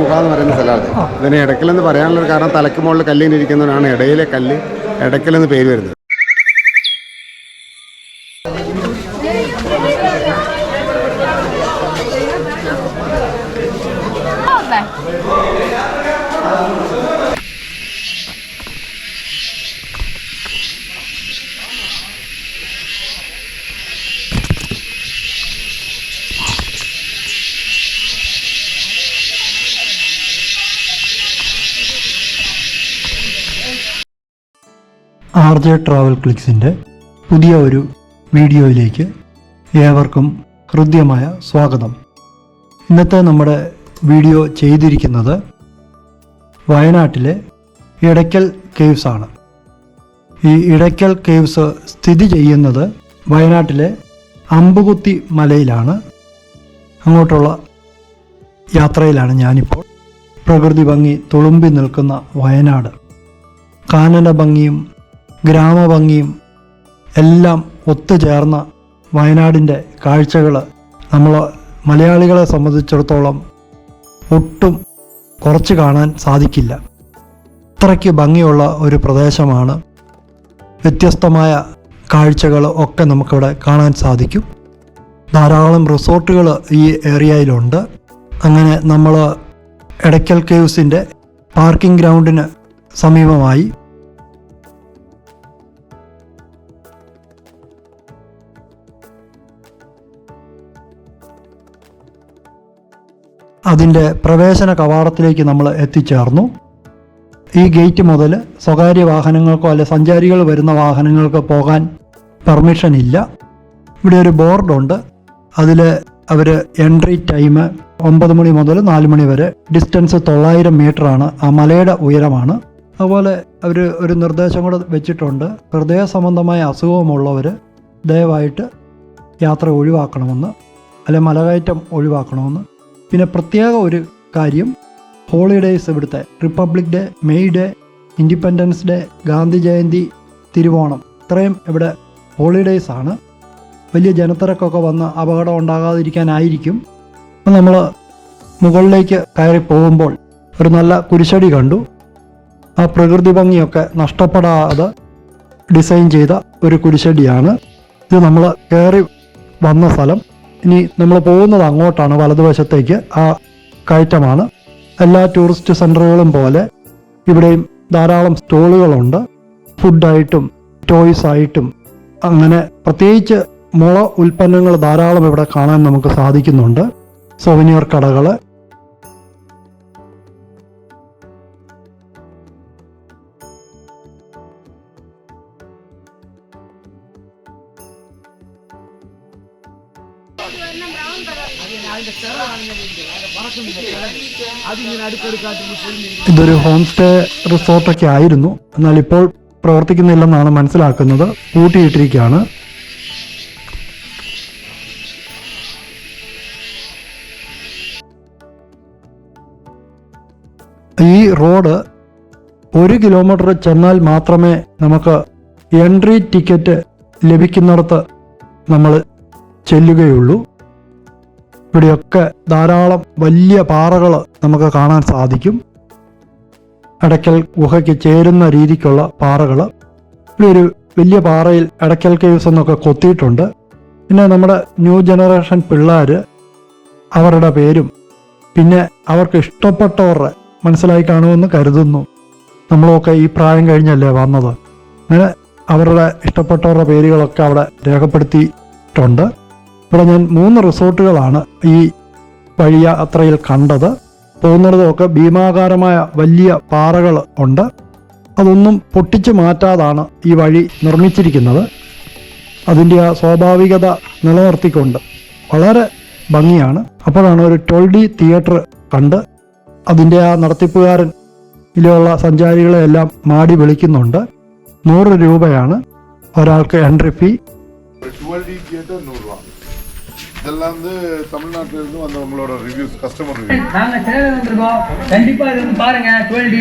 ഗുഹ എന്ന് പറയുന്ന സ്ഥലമാണ്. ഇതിന് ഇടയ്ക്കലെന്ന് പറയാനുള്ള കാരണം തലക്ക് മുകളിൽ കല്ലിന് ഇരിക്കുന്നതിനാണ് ഇടയിലെ കല്ല് ഇടയ്ക്കലെന്ന് പേര് വരുന്നത്. ആർ ജെ ട്രാവൽ ക്ലിക്സിന്റെ പുതിയ ഒരു വീഡിയോയിലേക്ക് ഏവർക്കും ഹൃദ്യമായ സ്വാഗതം. ഇന്നത്തെ നമ്മുടെ വീഡിയോ ചെയ്തിരിക്കുന്നത് വയനാട്ടിലെ ഇടയ്ക്കൽ കേവ്സ് ആണ്. ഈ ഇടയ്ക്കൽ കേവ്സ് സ്ഥിതി ചെയ്യുന്നത് വയനാട്ടിലെ അമ്പുകുത്തി മലയിലാണ്. അങ്ങോട്ടുള്ള യാത്രയിലാണ് ഞാനിപ്പോൾ. പ്രകൃതി ഭംഗി തുളുമ്പി നിൽക്കുന്ന വയനാട്. കാനന ഭംഗിയും ഗ്രാമഭംഗിയും എല്ലാം ഒത്തുചേർന്ന വയനാടിന്റെ കാഴ്ചകൾ നമ്മൾ മലയാളികളെ സംബന്ധിച്ചിടത്തോളം ഒട്ടും കുറച്ച് കാണാൻ സാധിക്കില്ല. അത്രയ്ക്ക് ഭംഗിയുള്ള ഒരു പ്രദേശമാണ്. വ്യത്യസ്തമായ കാഴ്ചകൾ ഒക്കെ നമുക്കിവിടെ കാണാൻ സാധിക്കും. ധാരാളം റിസോർട്ടുകൾ ഈ ഏരിയയിലുണ്ട്. അങ്ങനെ നമ്മൾ എടയ്ക്കൽ കേവ്സിന്റെ പാർക്കിംഗ് ഗ്രൗണ്ടിന് സമീപമായി അതിന്റെ പ്രവേശന കവാടത്തിലേക്ക് നമ്മൾ എത്തിച്ചേർന്നു. ഈ ഗേറ്റ് മുതൽ സ്വകാര്യ വാഹനങ്ങൾക്കോ അല്ലെ സഞ്ചാരികൾ വരുന്ന വാഹനങ്ങൾക്കോ പോകാൻ പെർമിഷൻ ഇല്ല. ഇവിടെ ഒരു ബോർഡുണ്ട്. അതിൽ അവർ എൻട്രി ടൈം ഒമ്പത് മണി മുതൽ നാല് മണി വരെ. ഡിസ്റ്റൻസ് തൊള്ളായിരം ആണ് ആ മലയുടെ ഉയരമാണ്. അതുപോലെ അവർ ഒരു നിർദ്ദേശം കൂടെ വെച്ചിട്ടുണ്ട്. ഹൃദയ സംബന്ധമായ അസുഖമുള്ളവർ ദയവായിട്ട് യാത്ര ഒഴിവാക്കണമെന്ന് അല്ലെ മലകയറ്റം ഒഴിവാക്കണമെന്ന്. പിന്നെ പ്രത്യേക ഒരു കാര്യം ഹോളിഡേയ്സ് ഇവിടുത്തെ republic day May day independence day Gandhi Jayanti Thiruvonam. ഇത്രയും ഇവിടെ ഹോളിഡേയ്സ് ആണ്. വലിയ ജനത്തിരക്കൊക്കെ വന്ന് അപകടം ഉണ്ടാകാതിരിക്കാനായിരിക്കും. അപ്പം നമ്മൾ മുകളിലേക്ക് കയറി പോകുമ്പോൾ ഒരു നല്ല കുരിശടി കണ്ടു. ആ പ്രകൃതി ഭംഗിയൊക്കെ നഷ്ടപ്പെടാതെ ഡിസൈൻ ചെയ്ത ഒരു കുരിശടിയാണ്. ഇത് നമ്മൾ കയറി വന്ന സ്ഥലം. ഇനി നമ്മൾ പോകുന്നത് അങ്ങോട്ടാണ് വലതുവശത്തേക്ക്. ആ കയറ്റമാണ്. എല്ലാ ടൂറിസ്റ്റ് സെന്ററുകളും പോലെ ഇവിടെയും ധാരാളം സ്റ്റോളുകളുണ്ട്. ഫുഡായിട്ടും ടോയ്സ് ആയിട്ടും. അങ്ങനെ പ്രത്യേകിച്ച് മുള ഉൽപ്പന്നങ്ങൾ ധാരാളം ഇവിടെ കാണാൻ നമുക്ക് സാധിക്കുന്നുണ്ട്. സൊവനിയർ കടകൾ ഇതൊരു ഹോം സ്റ്റേ റിസോർട്ടൊക്കെ ആയിരുന്നു. എന്നാൽ ഇപ്പോൾ പ്രവർത്തിക്കുന്നില്ലെന്നാണ് മനസ്സിലാക്കുന്നത്. പൂട്ടിയിട്ടിരിക്കുകയാണ് ഈ റോഡ് ഒരു കിലോമീറ്റർ ചെന്നാൽ മാത്രമേ നമുക്ക് എൻട്രി ടിക്കറ്റ് ലഭിക്കുന്നിടത്ത് നമ്മൾ ചെല്ലുകയുള്ളൂ. ഇവിടെയൊക്കെ ധാരാളം വലിയ പാറകൾ നമുക്ക് കാണാൻ സാധിക്കും. അടയ്ക്കൽ ഗുഹയ്ക്ക് ചേരുന്ന രീതിക്കുള്ള പാറകൾ ഇവിടെ ഒരു വലിയ പാറയിൽ അടയ്ക്കൽ കേവ്സ് എന്നൊക്കെ കൊത്തിയിട്ടുണ്ട്. പിന്നെ നമ്മുടെ ന്യൂ ജനറേഷൻ പിള്ളേർ അവരുടെ പേരും പിന്നെ അവർക്ക് ഇഷ്ടപ്പെട്ടവരുടെ മനസ്സിലായി കാണുമെന്ന് കരുതുന്നു. നമ്മളൊക്കെ ഈ പ്രായം കഴിഞ്ഞല്ലേ വന്നത്. അങ്ങനെ അവരുടെ ഇഷ്ടപ്പെട്ടവരുടെ പേരുകളൊക്കെ അവിടെ രേഖപ്പെടുത്തിയിട്ടുണ്ട്. ഇവിടെ ഞാൻ മൂന്ന് റിസോർട്ടുകളാണ് ഈ വഴിയാത്രയിൽ കണ്ടത്. പോകുന്നിടത്തൊക്കെ ഭീമാകാരമായ വലിയ പാറകൾ ഉണ്ട്. അതൊന്നും പൊട്ടിച്ചു മാറ്റാതാണ് ഈ വഴി നിർമ്മിച്ചിരിക്കുന്നത്. അതിന്റെ ആ സ്വാഭാവികത നിലനിർത്തിക്കൊണ്ട് വളരെ ഭംഗിയാണ്. അപ്പോഴാണ് ഒരു ട്വൽഡി തിയേറ്റർ കണ്ട് അതിന്റെ ആ നടത്തിപ്പുകാരൻ ഇതിലുള്ള സഞ്ചാരികളെയെല്ലാം മാടി വിളിക്കുന്നുണ്ട്. നൂറ് രൂപയാണ് ഒരാൾക്ക് എൻട്രി ഫീ. ട്വൽഡി തിയേറ്റർ നൂറ് രൂപ. இதெல்லாம் வந்து தமிழ்நாட்டில இருந்து வந்த நம்மளோட ரிவ்யூஸ் கஸ்டமர் ரிவ்யூ நாங்க சேலம் வந்திருக்கோம் கண்டிப்பா இது வந்து பாருங்க டுவெல்டி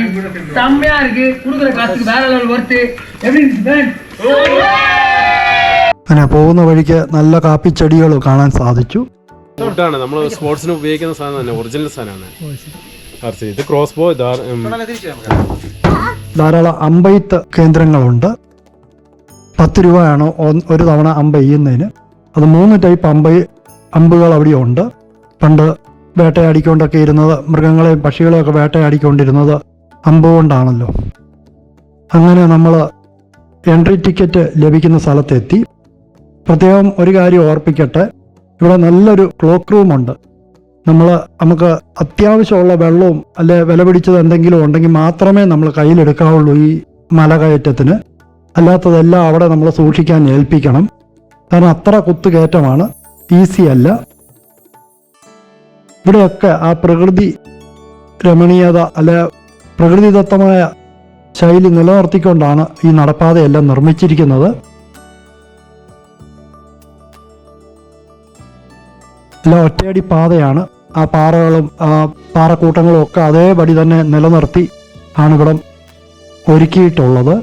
செம்மையா இருக்கு குடுக்குற காசுக்கு வேற லெவல் ஒர்த்து எப்படி இருக்கு friends? അങ്ങനെ പോകുന്ന വഴിക്ക് നല്ല കാപ്പിച്ചെടികൾ കാണാൻ സാധിച്ചു വുഡാണ് നമ്മൾ സ്പോർട്സിന് ഉപയോഗിക്കുന്ന സാധനം തന്നെ ഒറിജിനൽ സാധനമാണ് ആർച്ചി ഇത് ക്രോസ് ബോ ഇതാ ഉം, ധാരാളം അമ്പെയ്ത്ത് കേന്ദ്രങ്ങളുണ്ട് പത്ത് രൂപയാണ് ഒന്ന് ഒരു തവണ അമ്പ് ചെയ്യുന്നതിന് അത് മൂന്ന് ടൈപ്പ് അമ്പ് അമ്പുകൾ അവിടെ ഉണ്ട്. പണ്ട് വേട്ടയാടിക്കൊണ്ടൊക്കെ ഇരുന്നത് മൃഗങ്ങളെയും പക്ഷികളെയും ഒക്കെ വേട്ടയാടിക്കൊണ്ടിരുന്നത് അമ്പ് കൊണ്ടാണല്ലോ. അങ്ങനെ നമ്മൾ എൻട്രി ടിക്കറ്റ് ലഭിക്കുന്ന സ്ഥലത്തെത്തി. പ്രത്യേകം ഒരു കാര്യം ഓർപ്പിക്കട്ടെ. ഇവിടെ നല്ലൊരു ക്ലോക്ക് റൂമുണ്ട് നമ്മൾ നമുക്ക് അത്യാവശ്യമുള്ള വെള്ളവും അല്ലെ വില പിടിച്ചത് എന്തെങ്കിലും ഉണ്ടെങ്കിൽ മാത്രമേ നമ്മൾ കയ്യിലെടുക്കാവുള്ളൂ ഈ മലകയറ്റത്തിന്. അല്ലാത്തതെല്ലാം അവിടെ നമ്മൾ സൂക്ഷിക്കാൻ ഏൽപ്പിക്കണം. കാരണം അത്ര കുത്തുകയറ്റമാണ് ഈസി അല്ല. ഇവിടെയൊക്കെ ആ പ്രകൃതി രമണീയത അല്ലെ പ്രകൃതിദത്തമായ ശൈലി നിലനിർത്തിക്കൊണ്ടാണ് ഈ നടപ്പാതയെല്ലാം നിർമ്മിച്ചിരിക്കുന്നത്. എല്ലാം ഒറ്റയടി പാതയാണ്. ആ പാറകളും ആ പാറക്കൂട്ടങ്ങളും ഒക്കെ അതേപടി തന്നെ നിലനിർത്തി ആണ് ഇവിടം ഒരുക്കിയിട്ടുള്ളത്.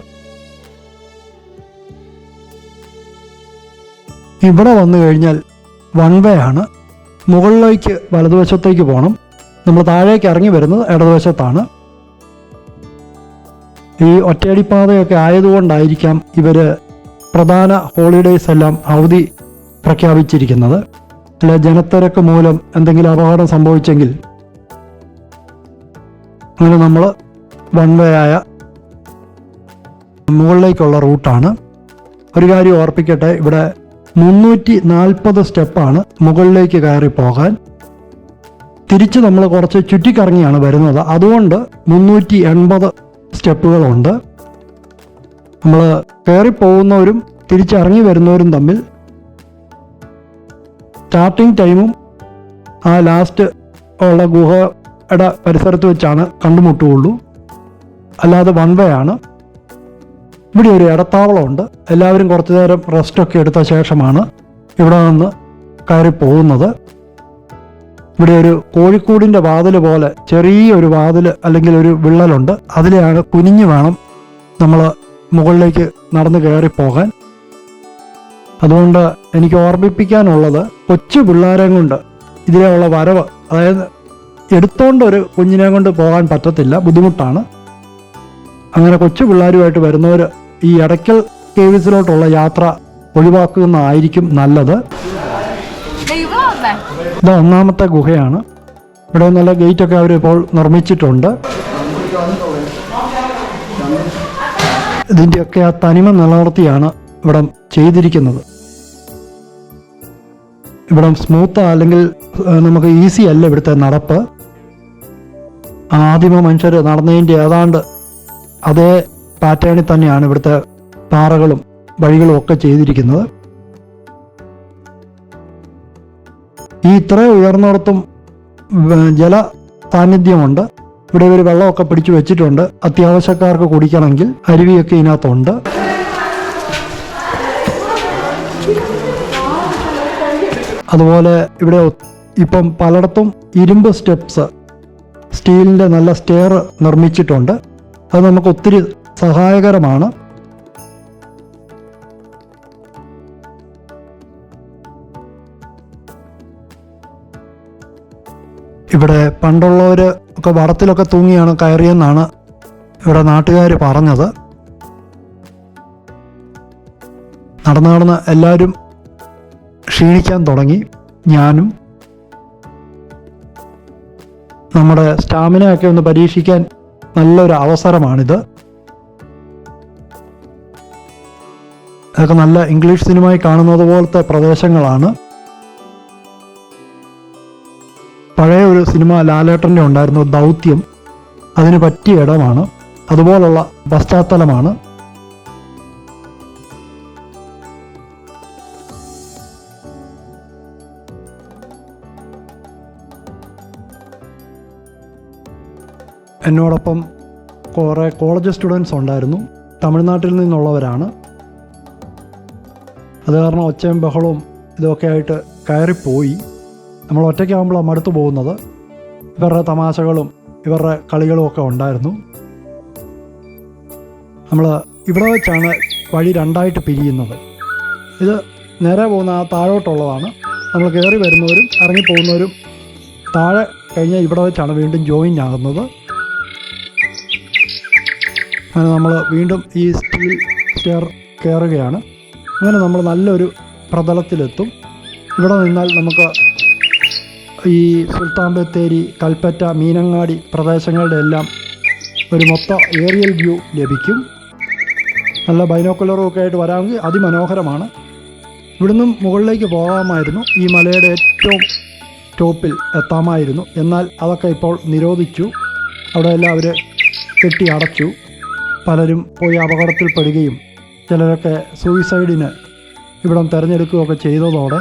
ഇവിടെ വന്നു കഴിഞ്ഞാൽ വൺ വേ ആണ്. മുകളിലേക്ക് വലതുവശത്തേക്ക് പോകണം നമ്മൾ താഴേക്ക് ഇറങ്ങി വരുന്നത് ഇടതുവശത്താണ്. ഈ ഒറ്റയടിപ്പാതയൊക്കെ ആയതുകൊണ്ടായിരിക്കാം ഇവർ പ്രധാന ഹോളിഡേയ്സ് എല്ലാം അവധി പ്രഖ്യാപിച്ചിരിക്കുന്നത്. അല്ല ജനത്തിരക്ക് മൂലം എന്തെങ്കിലും അപകടം സംഭവിച്ചെങ്കിൽ അങ്ങനെ നമ്മൾ വൺ വേ ആയ മുകളിലേക്കുള്ള റൂട്ടാണ് ഒരു കാര്യം ഓർപ്പിക്കട്ടെ ഇവിടെ മുന്നൂറ്റി നാൽപ്പത് സ്റ്റെപ്പാണ് മുകളിലേക്ക് കയറി പോകാൻ. തിരിച്ച് നമ്മൾ കുറച്ച് ചുറ്റിക്കറങ്ങിയാണ് വരുന്നത്. അതുകൊണ്ട് മുന്നൂറ്റി എൺപത് സ്റ്റെപ്പുകളുണ്ട്. നമ്മൾ കയറി പോകുന്നവരും തിരിച്ചിറങ്ങി വരുന്നവരും തമ്മിൽ സ്റ്റാർട്ടിംഗ് ടൈമും ആ ലാസ്റ്റ് ഉള്ള ഗുഹയുടെ പരിസരത്ത് വെച്ചാണ് കണ്ടുമുട്ടുകയുള്ളൂ. അല്ലാതെ വൺ വേ ആണ്. ഇവിടെ ഒരു ഇടത്താവളമുണ്ട്. എല്ലാവരും കുറച്ചു നേരം റെസ്റ്റൊക്കെ എടുത്ത ശേഷമാണ് ഇവിടെ നിന്ന് കയറി പോകുന്നത്. ഇവിടെ ഒരു കോഴിക്കൂടിന്റെ വാതിൽ പോലെ ചെറിയൊരു വാതിൽ അല്ലെങ്കിൽ ഒരു വിള്ളലുണ്ട്. അതിലെയാണ് കുനിഞ്ഞു വേണം നമ്മൾ മുകളിലേക്ക് നടന്ന് കയറി പോകാൻ. അതുകൊണ്ട് എനിക്ക് ഓർമ്മിപ്പിക്കാനുള്ളത് കൊച്ചു പിള്ളേരെ കൊണ്ട് ഇതിലെയുള്ള വരവ് അതായത് എടുത്തോണ്ട് ഒരു കുഞ്ഞിനെ കൊണ്ട് പോകാൻ പറ്റത്തില്ല ബുദ്ധിമുട്ടാണ്. അങ്ങനെ കൊച്ചു പിള്ളേരുമായിട്ട് വരുന്നവർ ഈ ഇടയ്ക്കൽ കേവ്സിലോട്ടുള്ള യാത്ര ഒഴിവാക്കുന്നതായിരിക്കും നല്ലത്. ഇത് ഒന്നാമത്തെ ഗുഹയാണ്. ഇവിടെ നല്ല ഗേറ്റൊക്കെ അവർ ഇപ്പോൾ നിർമ്മിച്ചിട്ടുണ്ട്. ഇതിന്റെയൊക്കെ ആ തനിമ നിലനിർത്തിയാണ് ഇവിടെ ചെയ്തിരിക്കുന്നത്. ഇവിടെ സ്മൂത്ത് അല്ലെങ്കിൽ നമുക്ക് ഈസി അല്ല ഇവിടുത്തെ നടപ്പ്. ആദിമ മനുഷ്യർ നടന്നതിന്റെ ഏതാണ്ട് അതേ പാറ്റേണിൽ തന്നെയാണ് ഇവിടുത്തെ പാറകളും വഴികളും ഒക്കെ ചെയ്തിരിക്കുന്നത്. ഈ ഇത്രയും ഉയർന്നിടത്തും ജല സാന്നിധ്യമുണ്ട്. ഇവിടെ ഒരു വെള്ളമൊക്കെ പിടിച്ചു വെച്ചിട്ടുണ്ട്. അത്യാവശ്യക്കാർക്ക് കുടിക്കണമെങ്കിൽ അരുവിയൊക്കെ ഇതിനകത്തുണ്ട്. അതുപോലെ ഇവിടെ ഇപ്പം പലയിടത്തും ഇരുമ്പ് സ്റ്റെപ്സ് സ്റ്റീലിന്റെ നല്ല സ്റ്റെയർ നിർമ്മിച്ചിട്ടുണ്ട്. അത് നമുക്ക് ഒത്തിരി സഹായകരമാണ്. ഇവിടെ പണ്ടുള്ളവർ ഒക്കെ വടത്തിലൊക്കെ തൂങ്ങിയാണ് കയറിയെന്നാണ് ഇവിടെ നാട്ടുകാർ പറഞ്ഞത്. നടന്നു നടന്ന് എല്ലാവരും ക്ഷീണിക്കാൻ തുടങ്ങി. ഞാനും നമ്മുടെ സ്റ്റാമിനയൊക്കെ ഒന്ന് പരീക്ഷിക്കാൻ നല്ലൊരു അവസരമാണിത്. അതൊക്കെ നല്ല ഇംഗ്ലീഷ് സിനിമയിൽ കാണുന്നത് പോലത്തെ പ്രദേശങ്ങളാണ്. പഴയ ഒരു സിനിമ ലാലേട്ടന്റെ ഉണ്ടായിരുന്നു ദൗത്യം അതിന് പറ്റിയ ഇടമാണ്. അതുപോലുള്ള പശ്ചാത്തലമാണ്. എന്നോടൊപ്പം കുറേ കോളേജ് സ്റ്റുഡൻസ് ഉണ്ടായിരുന്നു. തമിഴ്നാട്ടിൽ നിന്നുള്ളവരാണ്. അത് കാരണം ഒച്ചയും ബഹളവും ഇതൊക്കെ ആയിട്ട് കയറിപ്പോയി. നമ്മൾ ഒറ്റയ്ക്കാകുമ്പോഴാണ് മടുത്തു പോകുന്നത്. ഇവരുടെ തമാശകളും ഇവരുടെ കളികളും ഒക്കെ ഉണ്ടായിരുന്നു. നമ്മൾ ഇവിടെ വെച്ചാണ് വഴി രണ്ടായിട്ട് പിരിയുന്നത്. ഇത് നേരെ പോകുന്ന ആ താഴോട്ടുള്ളതാണ്. നമ്മൾ കയറി വരുന്നവരും ഇറങ്ങിപ്പോകുന്നവരും താഴെ കഴിഞ്ഞാൽ ഇവിടെ വെച്ചാണ് വീണ്ടും ജോയിൻ ആകുന്നത്. അങ്ങനെ നമ്മൾ വീണ്ടും ഈ സ്റ്റീൽ സ്റ്റെയർ കയറുകയാണ് അങ്ങനെ നമ്മൾ നല്ലൊരു പ്രതലത്തിലെത്തും. ഇവിടെ നിന്നാൽ നമുക്ക് ഈ സുൽത്താൻ ബത്തേരി കൽപ്പറ്റ മീനങ്ങാടി പ്രദേശങ്ങളുടെ എല്ലാം ഒരു മൊത്ത ഏറിയൽ വ്യൂ ലഭിക്കും. നല്ല ബൈനോക്കുലറും ഒക്കെ ആയിട്ട് വരാമെങ്കിൽ അതിമനോഹരമാണ്. ഇവിടുന്ന് മുകളിലേക്ക് പോകാമായിരുന്നു. ഈ മലയുടെ ഏറ്റവും ടോപ്പിൽ എത്താമായിരുന്നു. എന്നാൽ അതൊക്കെ ഇപ്പോൾ നിരോധിച്ചു. അവിടെ എല്ലാം അവർ കെട്ടി അടച്ചു. പലരും പോയി അപകടത്തിൽപ്പെടുകയും ചിലരൊക്കെ സൂയിസൈഡിന് ഇവിടം തിരഞ്ഞെടുക്കുകയൊക്കെ ചെയ്തതോടെ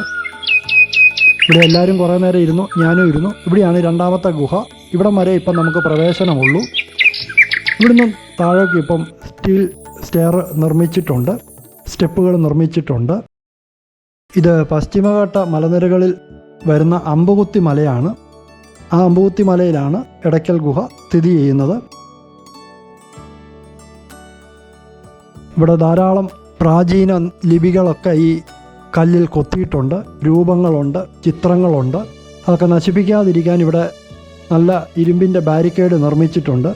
ഇവിടെ എല്ലാവരും കുറേ നേരം ഇരുന്നു ഞാനും ഇരുന്നു. ഇവിടെയാണ് രണ്ടാമത്തെ ഗുഹ. ഇവിടം വരെ ഇപ്പം നമുക്ക് പ്രവേശനമുള്ളൂ. ഇവിടുന്ന് താഴേക്ക് ഇപ്പം സ്റ്റീൽ സ്റ്റെയർ നിർമ്മിച്ചിട്ടുണ്ട്. സ്റ്റെപ്പുകൾ നിർമ്മിച്ചിട്ടുണ്ട്. ഇത് പശ്ചിമഘട്ട മലനിരകളിൽ വരുന്ന അമ്പുകുത്തി മലയാണ്. ആ അമ്പുകുത്തി മലയിലാണ് ഇടയ്ക്കൽ ഗുഹ സ്ഥിതി ചെയ്യുന്നത്. ഇവിടെ ധാരാളം പ്രാചീന ലിപികളൊക്കെ ഈ കല്ലിൽ കൊത്തിയിട്ടുണ്ട്. രൂപങ്ങളുണ്ട് ചിത്രങ്ങളുണ്ട്. അതൊക്കെ നശിപ്പിക്കാതിരിക്കാൻ ഇവിടെ നല്ല ഇരുമ്പിന്റെ ബാരിക്കേഡ് നിർമ്മിച്ചിട്ടുണ്ട്.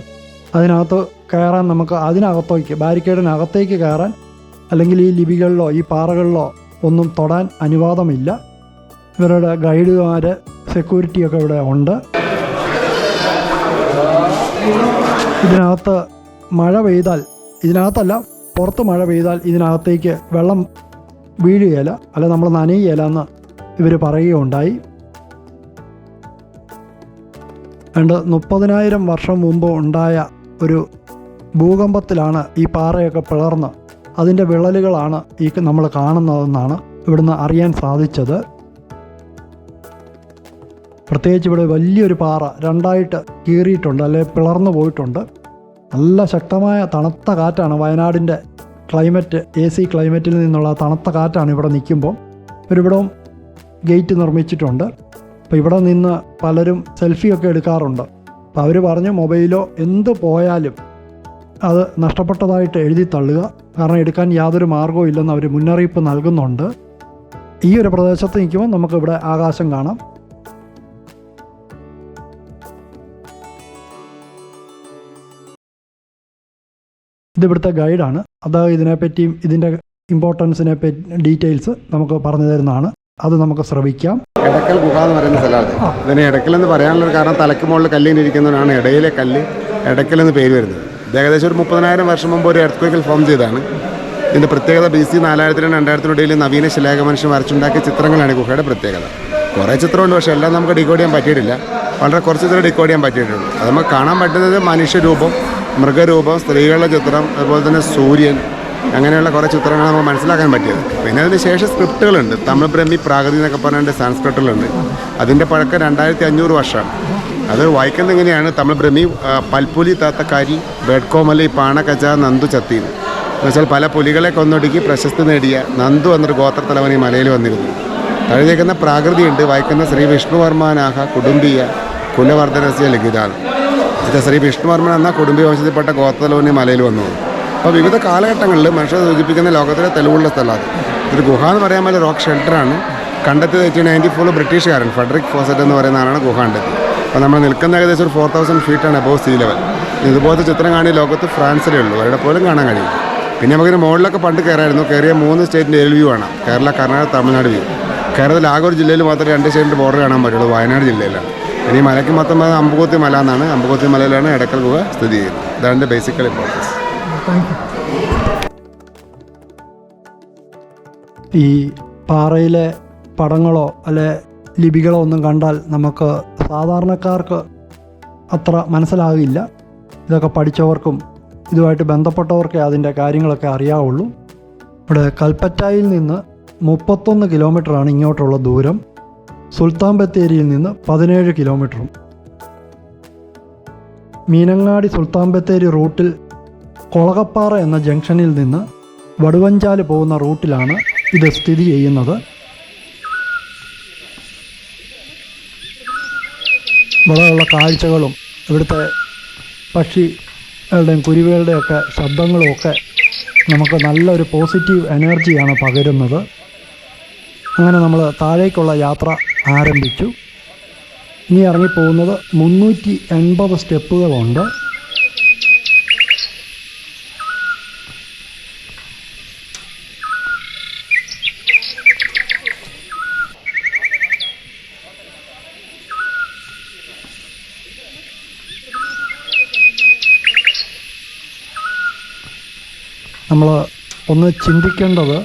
അതിനകത്ത് കയറാൻ നമുക്ക് അതിനകത്തേക്ക് ബാരിക്കേഡിനകത്തേക്ക് കയറാൻ അല്ലെങ്കിൽ ഈ ലിപികളിലോ ഈ പാറകളിലോ ഒന്നും തൊടാൻ അനുവാദമില്ല. ഇവരുടെ ഗൈഡുമാർ സെക്യൂരിറ്റിയൊക്കെ ഇവിടെ ഉണ്ട്. ഇതിനകത്ത് മഴ പെയ്താൽ ഇതിനകത്തല്ല പുറത്ത് മഴ പെയ്താൽ ഇതിനകത്തേക്ക് വെള്ളം വീഴുകയില്ല അല്ല നമ്മൾ നനയുകയില്ല എന്ന് ഇവർ പറയുകയുണ്ടായി. രണ്ട് മുപ്പതിനായിരം വർഷം മുമ്പ് ഉണ്ടായ ഒരു ഭൂകമ്പത്തിലാണ് ഈ പാറയൊക്കെ പിളർന്ന് അതിന്റെ വിള്ളലുകളാണ് ഈ നമ്മൾ കാണുന്നതെന്നാണ് ഇവിടുന്ന് അറിയാൻ സാധിച്ചത്. പ്രത്യേകിച്ച് ഇവിടെ വലിയൊരു പാറ രണ്ടായിട്ട് കീറിയിട്ടുണ്ട് അല്ലെ പിളർന്നു പോയിട്ടുണ്ട്. നല്ല ശക്തമായ തണുത്ത കാറ്റാണ് വയനാടിന്റെ ക്ലൈമറ്റ് എ സി ക്ലൈമറ്റിൽ നിന്നുള്ള തണുത്ത കാറ്റാണ് ഇവിടെ നിൽക്കുമ്പോൾ. ഒരിവിടവും ഗേറ്റ് നിർമ്മിച്ചിട്ടുണ്ട്. അപ്പോൾ ഇവിടെ നിന്ന് പലരും സെൽഫിയൊക്കെ എടുക്കാറുണ്ട്. അപ്പോൾ അവർ പറഞ്ഞു മൊബൈലോ എന്ത് പോയാലും അത് നഷ്ടപ്പെട്ടതായിട്ട് എഴുതി തള്ളുക. കാരണം എടുക്കാൻ യാതൊരു മാർഗവും ഇല്ലെന്ന് അവർ മുന്നറിയിപ്പ് നൽകുന്നുണ്ട്. ഈ ഒരു പ്രദേശത്ത് നിൽക്കുമ്പോൾ നമുക്കിവിടെ ആകാശം കാണാം. ഇത് ഇവിടുത്തെ ഗൈഡാണ് അത് ഇതിനെപ്പറ്റിയും ഇതിന്റെ ഇമ്പോർട്ടൻസിനെ പറ്റി ഡീറ്റെയിൽസ് നമുക്ക് പറഞ്ഞു തരുന്നതാണ്. അത് നമുക്ക് ശ്രമിക്കാം ഇടക്കൽ ഗുഹ എന്ന് പറയുന്ന സ്ഥലമാണ്. ഇതിന് ഇടക്കൽ എന്ന് പറയാനുള്ള കാരണം തലക്ക് മുകളിൽ കല്ലിനിരിക്കുന്നതിനാണ് ഇടയിലെ കല്ല് ഇടക്കൽ എന്ന് പേര് വരുന്നത്. ഇത് ഏകദേശം ഒരു മുപ്പതിനായിരം വർഷം മുമ്പ് ഒരു എർത്ത് ഫോം ചെയ്തതാണ്. ഇതിന്റെ പ്രത്യേകത ബി സി നാലായിരത്തിനും രണ്ടായിരത്തിനും ഇടയിൽ നവീന ശിലേഖ മനുഷ്യൻ വരച്ചുണ്ടാക്കിയ ചിത്രങ്ങളാണ് ഗുഹയുടെ പ്രത്യേകത. കുറേ ചിത്രമുണ്ട് പക്ഷേ എല്ലാം നമുക്ക് ഡിക്കോഡ് ചെയ്യാൻ പറ്റിയിട്ടില്ല. വളരെ കുറച്ച് ചിത്രം ഡിക്കോഡ് ചെയ്യാൻ പറ്റിയിട്ടുള്ളൂ. അത് നമുക്ക് കാണാൻ പറ്റുന്നത് മനുഷ്യരൂപം മൃഗരൂപം സ്ത്രീകളുടെ ചിത്രം അതുപോലെ തന്നെ സൂര്യൻ അങ്ങനെയുള്ള കുറേ ചിത്രങ്ങൾ നമുക്ക് മനസ്സിലാക്കാൻ പറ്റിയത്. പിന്നെ അതിന് ശേഷം സ്ക്രിപ്റ്റുകളുണ്ട്. തമിഴ് ബ്രഹ്മി പ്രാകൃതി എന്നൊക്കെ പറഞ്ഞിട്ട് സാൻസ്ക്രിപ്റ്റുകളുണ്ട് അതിന്റെ പഴക്കം രണ്ടായിരത്തി അഞ്ഞൂറ് വർഷമാണ്. അത് വായിക്കുന്നത് എങ്ങനെയാണ്? തമിഴ് ബ്രഹ്മി പൽപ്പുലി താത്തക്കാരി ബേഡ്കോമലി പാണക്കച്ച നന്ദു ചത്തി എന്ന് വെച്ചാൽ പല പുലികളെ കൊന്നൊടുക്കി പ്രശസ്തി നേടിയ നന്ദു എന്നൊരു ഗോത്രത്തലവൻ ഈ മലയിൽ വന്നിരുന്നു. തഴുതേക്കുന്ന പ്രാകൃതിയുണ്ട്. വായിക്കുന്ന ശ്രീ വിഷ്ണുവർമാനാഹ കുടുംബീയ കുലവർദ്ധനസ്യ ലിഖിതാണ് ഇത് ശ്രീ വിഷ്ണുവർമ്മൻ എന്ന കുടുംബ വംശത്തിൽപ്പെട്ട ഗോത്രലോനി മലയിൽ വന്നു. അപ്പോൾ വിവിധ കാലഘട്ടങ്ങളിൽ മനുഷ്യരെ സൂചിപ്പിക്കുന്ന ലോകത്തിലെ തെളിവുള്ള സ്ഥലമാണ് ഇതൊരു ഗുഹ എന്ന് പറയാൻ പറ്റിയ റോക്ക് ഷെൽട്ടറാണ് കണ്ടെത്തിയത് എയ്റ്റീൻ നയന്റി ഫോറിൽ ബ്രിട്ടീഷുകാരൻ ഫെഡറിക് ഫോസറ്റ് എന്ന് പറയുന്ന ആളാണ് ഗുഹ കണ്ടെത്തി അപ്പോൾ നമ്മൾ നിൽക്കുന്ന ഏകദേശം ഒരു ഫോർ തൗസൻഡ് ഫീറ്റാണ് അബോവ് സീ ലെവൽ ഇതുപോലത്തെ ചിത്രം കാണി ലോകത്ത് ഫ്രാൻസിലേ ഉള്ളൂ. അവരുടെ പോലും കാണാൻ കഴിയും പിന്നെ നമുക്കിന് മുകളിലൊക്കെ പണ്ട് കയറായിരുന്നു. കയറിയ മൂന്ന് സ്റ്റേറ്റിന്റെ എൽ വ്യൂ ആണ്. കേരള കർണാടക തമിഴ്നാട് വ്യൂ കേരളത്തിൽ ആകെ ജില്ലയിൽ മാത്രമേ രണ്ട് സ്റ്റേറ്റിന്റെ ബോർഡർ കാണാൻ പറ്റുള്ളൂ. വയനാട് ജില്ലയിലാണ്. ഇനി മലയ്ക്ക് മൊത്തം അമ്പുകുത്തി മല എന്നാണ്. അമ്പുകുത്തി മലയിലാണ് എടക്കൽ ഗുഹ സ്ഥിതി ചെയ്യുന്നത്. ഇതാണ് ബേസിക്കൽ ഇമ്പോർട്ടൻസ് ഈ പാറയിലെ പടങ്ങളോ അല്ലെ ലിപികളോ ഒന്നും കണ്ടാൽ നമുക്ക് സാധാരണക്കാർക്ക് അത്ര മനസ്സിലാകില്ല. ഇതൊക്കെ പഠിച്ചവർക്കും ഇതുമായിട്ട് ബന്ധപ്പെട്ടവർക്കേ അതിന്റെ കാര്യങ്ങളൊക്കെ അറിയാവുള്ളൂ. ഇവിടെ കൽപ്പറ്റയിൽ നിന്ന് മുപ്പത്തൊന്ന് കിലോമീറ്ററാണ് ഇങ്ങോട്ടുള്ള ദൂരം. സുൽത്താൻ ബത്തേരിയിൽ നിന്ന് പതിനേഴ് കിലോമീറ്ററും മീനങ്ങാടി സുൽത്താൻ ബത്തേരി റൂട്ടിൽ കൊളകപ്പാറ എന്ന ജംഗ്ഷനിൽ നിന്ന് വടുവഞ്ചാൽ പോകുന്ന റൂട്ടിലാണ് ഇത് സ്ഥിതി ചെയ്യുന്നത്. ഇവിടെയുള്ള കാഴ്ചകളും ഇവിടുത്തെ പക്ഷികളുടെയും കുരുവികളുടെയും ഒക്കെ ശബ്ദങ്ങളും ഒക്കെ നമുക്ക് നല്ലൊരു പോസിറ്റീവ് എനർജിയാണ് പകരുന്നത്. അങ്ങനെ നമ്മൾ താഴേക്കുള്ള യാത്ര ആരംഭിച്ചു. ഇനി ഇറങ്ങിപ്പോകുന്നത് മുന്നൂറ്റി എൺപത് സ്റ്റെപ്പുകളുണ്ട്. നമ്മൾ ഒന്ന് ചിന്തിക്കേണ്ടത്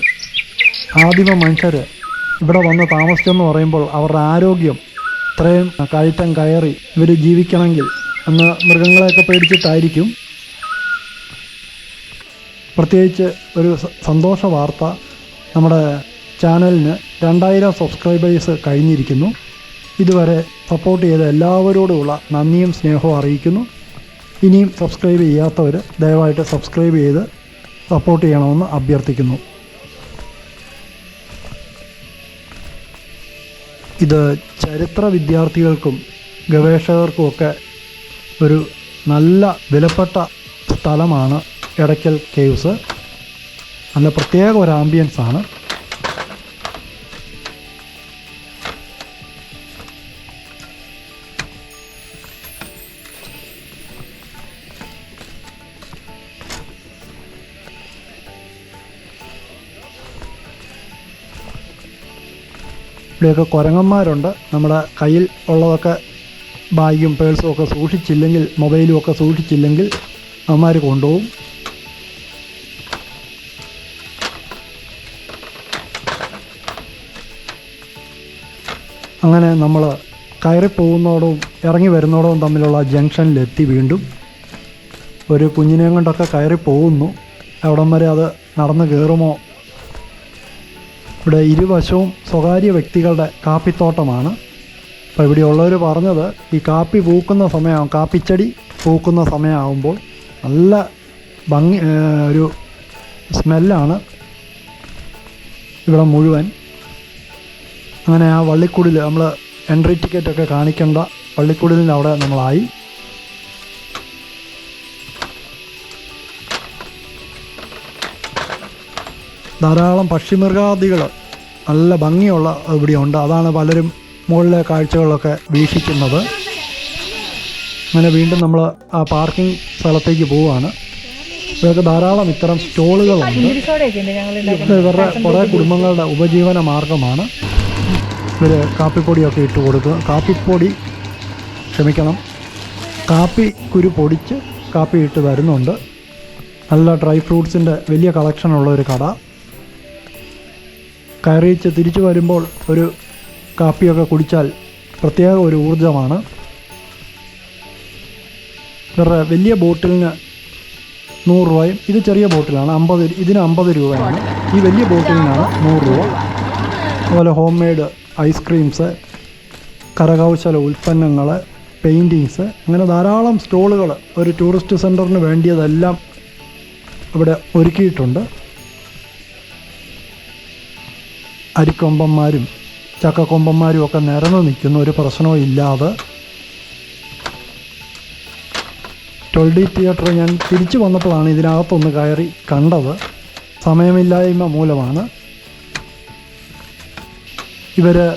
ആദിമ മനുഷ്യർ ഇവിടെ വന്ന് താമസിച്ചെന്ന് പറയുമ്പോൾ അവരുടെ ആരോഗ്യം ഇത്രയും കയറ്റം കയറി ഇവർ ജീവിക്കണമെങ്കിൽ അന്ന് മൃഗങ്ങളെയൊക്കെ പേടിച്ചിട്ടായിരിക്കും. പ്രത്യേകിച്ച് ഒരു സന്തോഷ വാർത്ത നമ്മുടെ ചാനലിന് രണ്ടായിരം സബ്സ്ക്രൈബേഴ്സ് കഴിഞ്ഞിരിക്കുന്നു. ഇതുവരെ സപ്പോർട്ട് ചെയ്ത എല്ലാവരോടുമുള്ള നന്ദിയും സ്നേഹവും അറിയിക്കുന്നു. ഇനിയും സബ്സ്ക്രൈബ് ചെയ്യാത്തവർ ദയവായിട്ട് സബ്സ്ക്രൈബ് ചെയ്ത് സപ്പോർട്ട് ചെയ്യണമെന്ന് അഭ്യർത്ഥിക്കുന്നു. ഇത് ചരിത്ര വിദ്യാർത്ഥികൾക്കും ഗവേഷകർക്കുമൊക്കെ ഒരു നല്ല വിലപ്പെട്ട സ്ഥലമാണ് എടയ്ക്കൽ കേവ്സ് നല്ല പ്രത്യേക ഒരു ആംബിയൻസ് ഇവിടെയൊക്കെ കുരങ്ങന്മാരുണ്ട്. നമ്മുടെ കയ്യിൽ ഉള്ളതൊക്കെ ബാഗും പേഴ്സും ഒക്കെ സൂക്ഷിച്ചില്ലെങ്കിൽ മൊബൈലും ഒക്കെ സൂക്ഷിച്ചില്ലെങ്കിൽ അവന്മാർ കൊണ്ടുപോകും. അങ്ങനെ നമ്മൾ കയറി പോകുന്നതോടും ഇറങ്ങി വരുന്നതോടും തമ്മിലുള്ള ജംഗ്ഷനിലെത്തി വീണ്ടും. ഒരു കുഞ്ഞിനെയും കൊണ്ടൊക്കെ കയറി പോകുന്നു അവിടം വരെ അത് നടന്ന് കയറുമോ ഇവിടെ ഇരുവശവും സ്വകാര്യ വ്യക്തികളുടെ കാപ്പിത്തോട്ടമാണ്. അപ്പോൾ ഇവിടെയുള്ളവർ പറഞ്ഞത് ഈ കാപ്പി പൂക്കുന്ന സമയം കാപ്പിച്ചെടി പൂക്കുന്ന സമയമാകുമ്പോൾ നല്ല ഭംഗി ഒരു സ്മെല്ലാണ് ഇവിടെ മുഴുവൻ. അങ്ങനെ ആ വള്ളിക്കുടിൽ നമ്മൾ എൻട്രി ടിക്കറ്റൊക്കെ കാണിക്കേണ്ട പള്ളിക്കുടലിന്റെ അവിടെ നമ്മളായി. ധാരാളം പക്ഷിമൃഗാദികൾ നല്ല ഭംഗിയുള്ള ഇവിടെയുണ്ട്. അതാണ് പലരും മുകളിലെ കാഴ്ചകളൊക്കെ വീക്ഷിക്കുന്നത്. അങ്ങനെ വീണ്ടും നമ്മൾ ആ പാർക്കിംഗ് സ്ഥലത്തേക്ക് പോവുകയാണ്. ഇവർക്ക് ധാരാളം ഇത്തരം സ്റ്റോളുകളുണ്ട്. ഇവരുടെ കുറേ കുടുംബങ്ങളുടെ ഉപജീവന മാർഗമാണ്. ഇവർ കാപ്പിപ്പൊടിയൊക്കെ ഇട്ട് കൊടുക്കുക. കാപ്പിപ്പൊടി ക്ഷമിക്കണം. കാപ്പി കുരു പൊടിച്ച് കാപ്പി ഇട്ട് തരുന്നുണ്ട്. നല്ല ഡ്രൈ ഫ്രൂട്ട്സിന്റെ വലിയ കളക്ഷനുള്ള ഒരു കട. കയറിച്ച് തിരിച്ചു വരുമ്പോൾ ഒരു കാപ്പിയൊക്കെ കുടിച്ചാൽ പ്രത്യേക ഒരു ഊർജമാണ് ഇവരുടെ വലിയ ബോട്ടിലിന് നൂറ് രൂപയും ഇത് ചെറിയ ബോട്ടിലാണ് അമ്പത് ഇതിന് അമ്പത് രൂപയാണ്. ഈ വലിയ ബോട്ടിലിനാണ് നൂറ് രൂപ. അതുപോലെ ഹോം മെയ്ഡ് ഐസ്ക്രീംസ് കരകൗശല ഉൽപ്പന്നങ്ങൾ പെയിന്റിങ്സ് അങ്ങനെ ധാരാളം സ്റ്റോളുകൾ ഒരു ടൂറിസ്റ്റ് സെന്ററിന് വേണ്ടിയതെല്ലാം ഇവിടെ ഒരുക്കിയിട്ടുണ്ട്. അരിക്കൊമ്പന്മാരും ചക്കക്കൊമ്പന്മാരും ഒക്കെ നിരന്ന് നിൽക്കുന്ന ഒരു പ്രശ്നവും ഇല്ലാതെ ട്വൽഡി തിയേറ്റർ ഞാൻ തിരിച്ചു വന്നപ്പോഴാണ് ഇതിനകത്തൊന്ന് കയറി കണ്ടത്. സമയമില്ലായ്മ മൂലമാണ്. ഇവർ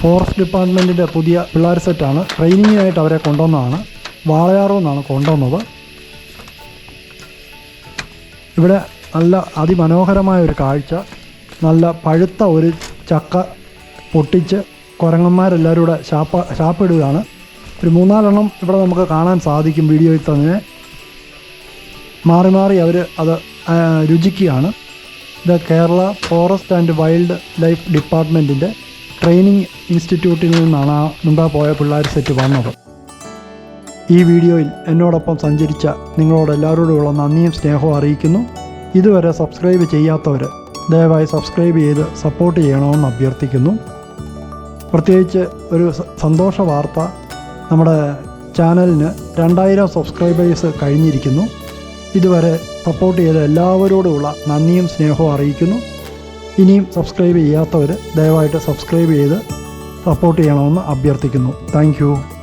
ഫോറസ്റ്റ് ഡിപ്പാർട്ട്മെന്റിന്റെ പുതിയ പിള്ളേർ സെറ്റാണ്. ട്രെയിനിങ്ങിനായിട്ട് അവരെ കൊണ്ടുവന്നതാണ്. വാളയാറോ എന്നാണ് കൊണ്ടുവന്നത്. ഇവിടെ നല്ല അതിമനോഹരമായ ഒരു കാഴ്ച. നല്ല പഴുത്ത ഒരു ചക്ക പൊട്ടിച്ച് കുരങ്ങന്മാരെല്ലാവരും കൂടെ ശാപ്പ ശാപ്പിടുകയാണ്. ഒരു മൂന്നാലെണ്ണം ഇവിടെ നമുക്ക് കാണാൻ സാധിക്കും വീഡിയോയിൽ തന്നെ മാറി മാറി അവർ അത് രുചിക്കുകയാണ്. ഇത് Kerala forest and wildlife ഡിപ്പാർട്ട്മെന്റിന്റെ ട്രെയിനിങ് ഇൻസ്റ്റിറ്റ്യൂട്ടിൽ നിന്നാണ് ആ മുമ്പേ പോയ പിള്ളേർ സെറ്റ് വന്നത്. ഈ വീഡിയോയിൽ എന്നോടൊപ്പം സഞ്ചരിച്ച നിങ്ങളോട് എല്ലാവരോടുമുള്ള നന്ദിയും സ്നേഹവും അറിയിക്കുന്നു. ഇതുവരെ സബ്സ്ക്രൈബ് ചെയ്യാത്തവർ ദയവായി സബ്സ്ക്രൈബ് ചെയ്ത് സപ്പോർട്ട് ചെയ്യണമെന്ന് അഭ്യർത്ഥിക്കുന്നു. പ്രത്യേകിച്ച് ഒരു സന്തോഷ വാർത്ത നമ്മുടെ ചാനലിന് രണ്ടായിരം സബ്സ്ക്രൈബേഴ്സ് കഴിഞ്ഞിരിക്കുന്നു. ഇതുവരെ സപ്പോർട്ട് ചെയ്ത എല്ലാവരോടുമുള്ള നന്ദിയും സ്നേഹവും അറിയിക്കുന്നു. ഇനിയും സബ്സ്ക്രൈബ് ചെയ്യാത്തവർ ദയവായിട്ട് സബ്സ്ക്രൈബ് ചെയ്ത് സപ്പോർട്ട് ചെയ്യണമെന്ന് അഭ്യർത്ഥിക്കുന്നു. താങ്ക്